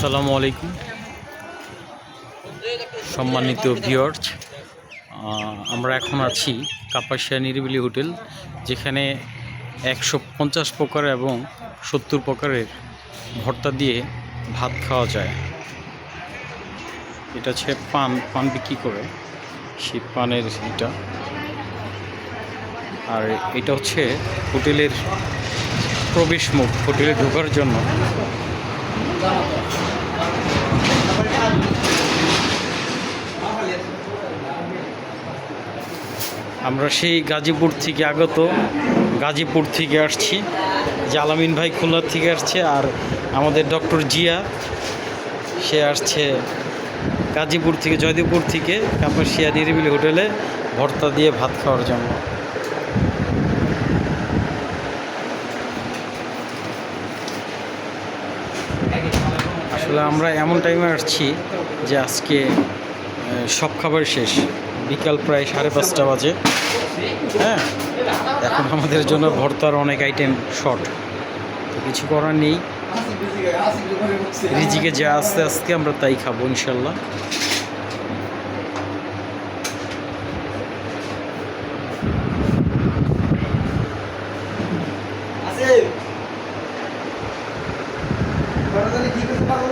আসসালামু আলাইকুম। সম্মানিত ভিওর্স আমরা এখন আছি কাপাসিয়া নিরিবিলি হোটেল, যেখানে একশো পঞ্চাশ প্রকার এবং সত্তর প্রকারের ভর্তা দিয়ে ভাত খাওয়া যায়। এটা হচ্ছে পান পান বিক্রি করে, সেই পানের এটা। আর এটা হচ্ছে হোটেলের প্রবেশ মুখ, হোটেলে ঢোকার জন্য। আমরা সেই গাজীপুর থেকে আগত, গাজীপুর থেকে আসছি, যে আলামিন ভাই খুলনার থেকে আসছে আর আমাদের ডক্টর জিয়া, সে আসছে গাজীপুর থেকে, জয়দেবপুর থেকে কাপাসিয়া নিরিবিলি হোটেলে ভর্তা দিয়ে ভাত খাওয়ার জন্য। আসলে আমরা এমন টাইমে আসছি যে আজকে সব খাবার শেষ। বিকাল প্রায় সাড়ে পাঁচটা বাজে। হ্যাঁ এখন আমাদের জন্য ভর্তার অনেক আইটেম শর্ট তো কিছু করার নেই। রিজিকে যা আস্তে আস্তে আমরা তাই খাব ইনশাল্লাহ। কি করতে পারব